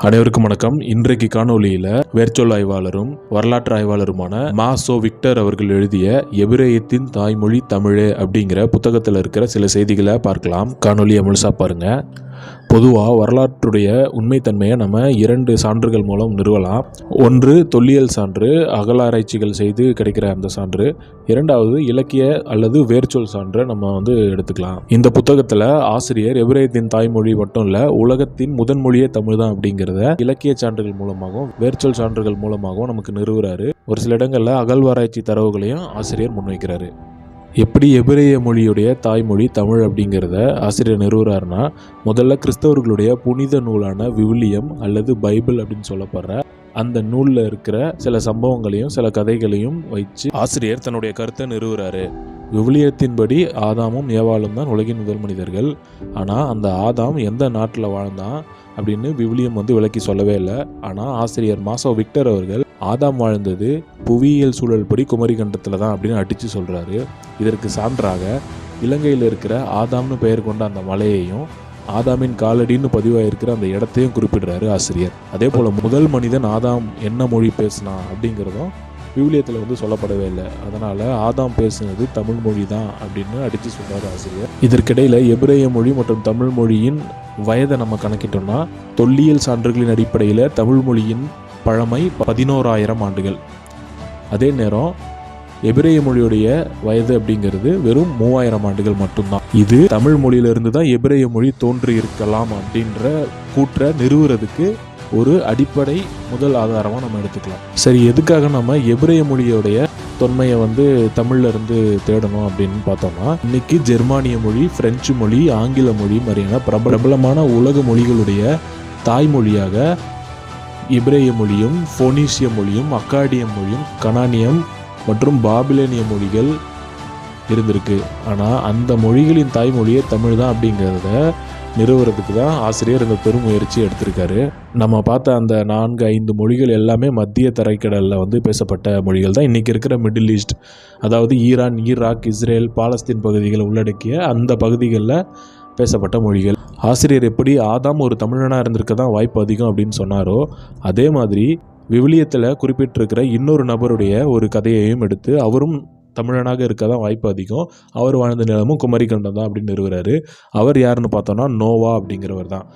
அனைவருக்கும் வணக்கம். இன்றைக்கு காணொலியில் வேர்ச்சொல் ஆய்வாளரும் வரலாற்று ஆய்வாளருமான மா சோ விக்டர் அவர்கள் எழுதிய எபிரேயத்தின் தாய்மொழி தமிழே அப்படிங்கிற புத்தகத்தில் இருக்கிற சில செய்திகளை பார்க்கலாம். காணொலியை முழுசா பாருங்க. பொதுவாக வரலாற்றுடைய உண்மைத்தன்மையை நம்ம இரண்டு சான்றுகள் மூலம் நிறுவலாம். ஒன்று தொல்லியல் சான்று அகலாராய்ச்சிகள் செய்து கிடைக்கிற அந்த சான்று. இரண்டாவது இலக்கிய அல்லது வேர்ச்சொல் சான்றை நம்ம வந்து எடுத்துக்கலாம். இந்த புத்தகத்தில் ஆசிரியர் எபிரேயத்தின் தாய்மொழி மட்டும் இல்லை உலகத்தின் முதன் மொழியே தமிழ் தான் அப்படிங்கிறத இலக்கிய சான்றுகள் மூலமாகவும் வேர்ச்சொல் சான்றுகள் மூலமாகவும் நமக்கு நிறுவுறாரு. ஒரு சில இடங்களில் அகழ்வாராய்ச்சி தரவுகளையும் ஆசிரியர் முன்வைக்கிறாரு. எப்படி எபிரேய மொழியுடைய தாய்மொழி தமிழ் அப்படிங்கிறத ஆசிரியர் நிறுவுறாருன்னா முதல்ல கிறிஸ்தவர்களுடைய புனித நூலான விவிலியம் அல்லது பைபிள் அப்படின்னு சொல்லப்படுற அந்த நூலில் இருக்கிற சில சம்பவங்களையும் சில கதைகளையும் வச்சு ஆசிரியர் தன்னுடைய கருத்தை நிறுவுறாரு விவிலியத்தின்படி ஆதாமும் ஏவாளும் தான் உலகின் முதல் மனிதர்கள். ஆனால் அந்த ஆதாம் எந்த நாட்டில் வாழ்ந்தான் அப்படின்னு விவிலியம் வந்து விளக்கி சொல்லவே இல்லை. ஆனால் ஆசிரியர் மாசோ விக்டர் அவர்கள் ஆதாம் வாழ்ந்தது புவியியல் சூழல் படி குமரிக்கண்டத்தில் தான் அப்படின்னு அடித்து சொல்கிறாரு இதற்கு சான்றாக இலங்கையில் இருக்கிற ஆதாம்னு பெயர் கொண்ட அந்த மலையையும் ஆதாமின் காலடின்னு பதிவாயிருக்கிற அந்த இடத்தையும் குறிப்பிடுறாரு ஆசிரியர். அதே போல் முதல் மனிதன் ஆதாம் என்ன மொழி பேசினான் அப்படிங்கிறதும் விவிலியத்தில் வந்து சொல்லப்படவே இல்லை. அதனால் ஆதாம் பேசுனது தமிழ் மொழி தான் அப்படின்னு அடித்து சொல்கிறார் ஆசிரியர். இதற்கிடையில் எபிரேய மொழி மற்றும் தமிழ் மொழியின் வயதை நம்ம கணக்கிட்டோம்னா தொல்லியல் சான்றுகளின் அடிப்படையில் தமிழ் மொழியின் பழமை பதினோராயிரம் ஆண்டுகள். அதே நேரம் எபிரேய மொழியுடைய வயது அப்படிங்கிறது வெறும் மூவாயிரம் ஆண்டுகள் மட்டும்தான். இது தமிழ் மொழியிலிருந்து தான் எபிரேய மொழி தோன்றி இருக்கலாம் அப்படின்ற கூற்றை நிறுவுறதுக்கு ஒரு அடிப்படை முதல் ஆதாரமாக நம்ம எடுத்துக்கலாம். சரி எதுக்காக நம்ம எபிரேய மொழியோடைய தொன்மையை வந்து தமிழ்ல இருந்து தேடணும் அப்படின்னு பார்த்தோம்னா இன்னைக்கு ஜெர்மானிய மொழி பிரெஞ்சு மொழி ஆங்கில மொழி மாதிரியான பிரபலமான உலக மொழிகளுடைய தாய்மொழியாக இப்ரேய மொழியும் ஃபோனீசிய மொழியும் அக்காடியம் மொழியும் கனானியம் மற்றும் பாபிலேனிய மொழிகள் இருந்திருக்கு. ஆனால் அந்த மொழிகளின் தாய்மொழியே தமிழ் தான் அப்படிங்கிறத நிறுவுறதுக்கு தான் ஆசிரியர் இந்த பெரும் முயற்சி எடுத்திருக்காரு. நம்ம பார்த்த அந்த நான்கு ஐந்து மொழிகள் எல்லாமே மத்திய தரைக்கடலில் வந்து பேசப்பட்ட மொழிகள் தான். இன்றைக்கி இருக்கிற மிடில் ஈஸ்ட் அதாவது ஈரான் ஈராக் இஸ்ரேல் பாலஸ்தீன் பகுதிகளை உள்ளடக்கிய அந்த பகுதிகளில் பேசப்பட்ட மொழிகள். ஆசிரியர் எப்படி ஆதாம் ஒரு தமிழனாக இருந்திருக்க தான் வாய்ப்பு அதிகம் அப்படின்னு சொன்னாரோ அதே மாதிரி விவிலியத்தில் குறிப்பிட்டிருக்கிற இன்னொரு நபருடைய ஒரு கதையையும் எடுத்து அவரும் தமிழனாக இருக்க தான் வாய்ப்பு அதிகம். அவர் வாழ்ந்த நிலமும் குமரிக்கண்டம் தான் அப்படின்னு நிறுவுறாரு. அவர் யாருன்னு பார்த்தோன்னா நோவா அப்படிங்கிறவர் தான்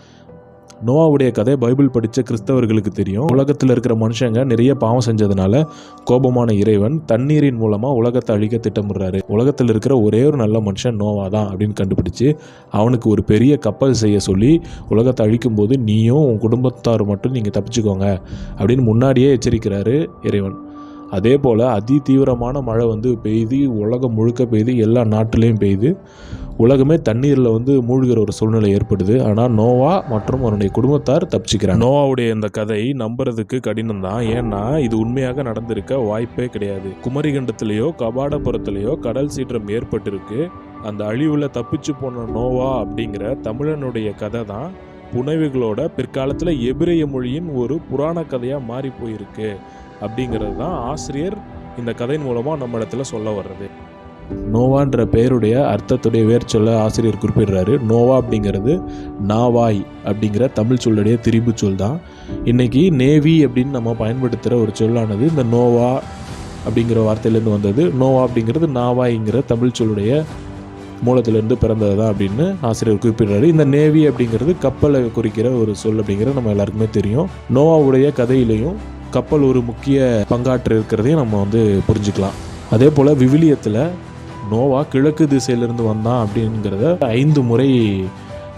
நோவாவுடைய கதை பைபிள் படித்த கிறிஸ்தவர்களுக்கு தெரியும். உலகத்தில் இருக்கிற மனுஷங்க நிறைய பாவம் செஞ்சதுனால கோபமான இறைவன் தண்ணீரின் மூலமாக உலகத்தை அழிக்க திட்டமிடுறாரு. உலகத்தில் இருக்கிற ஒரே ஒரு நல்ல மனுஷன் நோவா தான் அப்படின்னு கண்டுபிடிச்சு அவனுக்கு ஒரு பெரிய கப்பல் செய்ய சொல்லி உலகத்தை அழிக்கும் போது நீயும் உன் குடும்பத்தார் மட்டும் நீங்கள் தப்பிச்சுக்கோங்க அப்படின்னு முன்னாடியே எச்சரிக்கிறாரு இறைவன். அதே போல் அதி தீவிரமான மழை வந்து பெய்து உலகம் முழுக்க பெய்து எல்லா நாட்டிலையும் பெய்யுது உலகமே தண்ணீரில் வந்து மூழ்கிற ஒரு சூழ்நிலை ஏற்படுது. ஆனால் நோவா மற்றும் அவனுடைய குடும்பத்தார் தப்பிச்சுக்கிறாங்க. நோவாவுடைய இந்த கதை நம்புறதுக்கு கடினம் தான் ஏன்னா இது உண்மையாக நடந்திருக்க வாய்ப்பே கிடையாது. குமரிகண்டத்திலேயோ கபாடபுரத்திலேயோ கடல் சீற்றம் ஏற்பட்டிருக்கு. அந்த அழிவில் தப்பிச்சு போன நோவா அப்படிங்கிற தமிழனுடைய கதை தான் புனைவுகளோட பிற்காலத்தில் எபிரேய மொழியின் ஒரு புராண கதையாக மாறி போயிருக்கு. அப்படிங்கிறது தான் ஆசிரியர் இந்த கதையின் மூலமாக நம்ம இடத்துல சொல்ல வர்றது. நோவான்ற பெயருடைய அர்த்தத்துடைய வேர்ச்சொல்ல ஆசிரியர் குறிப்பிடுறாரு. நோவா அப்படிங்கிறது நாவாய் அப்படிங்கிற தமிழ் சொல்லுடைய திரிபு சொல் தான். இன்னைக்கு நேவி அப்படின்னு நம்ம பயன்படுத்துகிற ஒரு சொல்லானது இந்த நோவா அப்படிங்கிற வார்த்தையிலேருந்து வந்தது. நோவா அப்படிங்கிறது நாவாய்ங்கிற தமிழ் சொல்லுடைய மூலத்திலேருந்து பிறந்தது தான் அப்படின்னு ஆசிரியர் குறிப்பிடுறாரு. இந்த நேவி அப்படிங்கிறது கப்பலை குறிக்கிற ஒரு சொல் அப்படிங்கிறது நம்ம எல்லாருக்குமே தெரியும். நோவாவுடைய கதையிலையும் கப்பல் ஒரு முக்கிய பங்காற்று இருக்கிறதையும் நம்ம வந்து புரிஞ்சுக்கலாம். அதே போல் விவிலியத்தில் நோவா கிழக்கு திசையிலிருந்து வந்தான் அப்படிங்கிறத ஐந்து முறை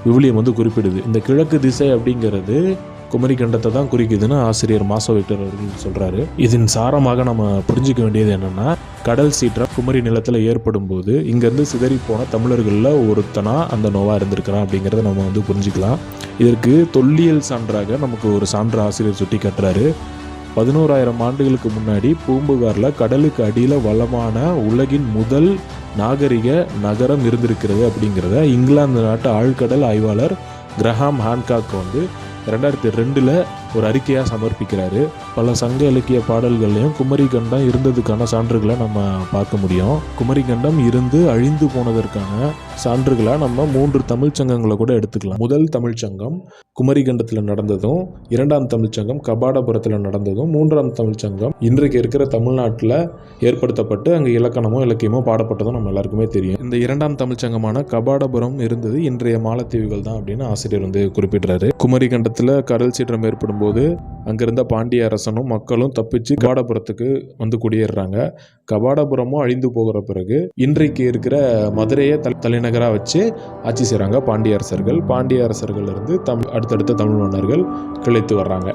விவிலியம் வந்து குறிப்பிடுது. இந்த கிழக்கு திசை அப்படிங்கிறது குமரி கண்டத்தை தான் குறிக்குதுன்னு ஆசிரியர் மாசோ விக்டர் அவர்கள் சொல்கிறாரு இதன் சாரமாக நம்ம புரிஞ்சிக்க வேண்டியது என்னென்னா கடல் சீற்றம் குமரி நிலத்தில் ஏற்படும் போது இங்கேருந்து சிதறி போன தமிழர்களில் ஒருத்தனாக அந்த நோவா இருந்திருக்கிறான் அப்படிங்கிறத நம்ம வந்து புரிஞ்சுக்கலாம். இதற்கு தொல்லியல் சான்றாக நமக்கு ஒரு சான்று ஆசிரியர் சுட்டி காட்டுறாரு பதினோராயிரம் ஆண்டுகளுக்கு முன்னாடி பூம்புகாரில் கடலுக்கு அடியில் வளமான உலகின் முதல் நாகரிக நகரம் இருந்திருக்கிறது அப்படிங்கிறத இங்கிலாந்து நாட்டு ஆழ்கடல் ஆய்வாளர் கிரஹாம் ஹான்காக் வந்து ரெண்டாயிரத்தி ரெண்டில் ஒரு அறிக்கையாக சமர்ப்பிக்கிறாரு. பல சங்க இலக்கிய பாடல்கள்லையும் குமரி கண்டம் இருந்ததுக்கான சான்றுகளை நம்ம பார்க்க முடியும். குமரி கண்டம் இருந்து அழிந்து போனதற்கான சான்றுகளாக நம்ம மூன்று தமிழ் சங்கங்களை கூட எடுத்துக்கலாம். முதல் தமிழ் சங்கம் குமரி கண்டத்தில் நடந்ததும் இரண்டாம் தமிழ் சங்கம் கபாடபுரத்தில் நடந்ததும் மூன்றாம் தமிழ் சங்கம் இன்றைக்கு இருக்கிற தமிழ்நாட்டில் ஏற்படுத்தப்பட்டு அங்கே இலக்கணமோ இலக்கியமோ பாடப்பட்டதும் நம்ம எல்லாருக்குமே தெரியும். இந்த இரண்டாம் தமிழ் சங்கமான கபாடபுரம் இருந்தது இன்றைய மாலத்தீவுகள் தான் அப்படின்னு ஆசிரியர் வந்து குறிப்பிடுறாரு. குமரி கண்டத்தில் கடல் சீற்றம் ஏற்படும் போது அங்கிருந்த பாண்டிய அரசனும் மக்களும் தப்பிச்சு கபாடபுரத்துக்கு வந்து குடியேறுறாங்க. கபாடபுரமும் அழிந்து போகிற பிறகு இன்றைக்கு இருக்கிற மதுரையை தலை தலைநகராக வச்சு ஆட்சி செய்கிறாங்க பாண்டிய அரசர்கள் பாண்டிய அரசர்கள் இருந்து தமிழ் அடுத்தடுத்த தமிழ் மன்னர்கள் கிளைத்து வர்றாங்க.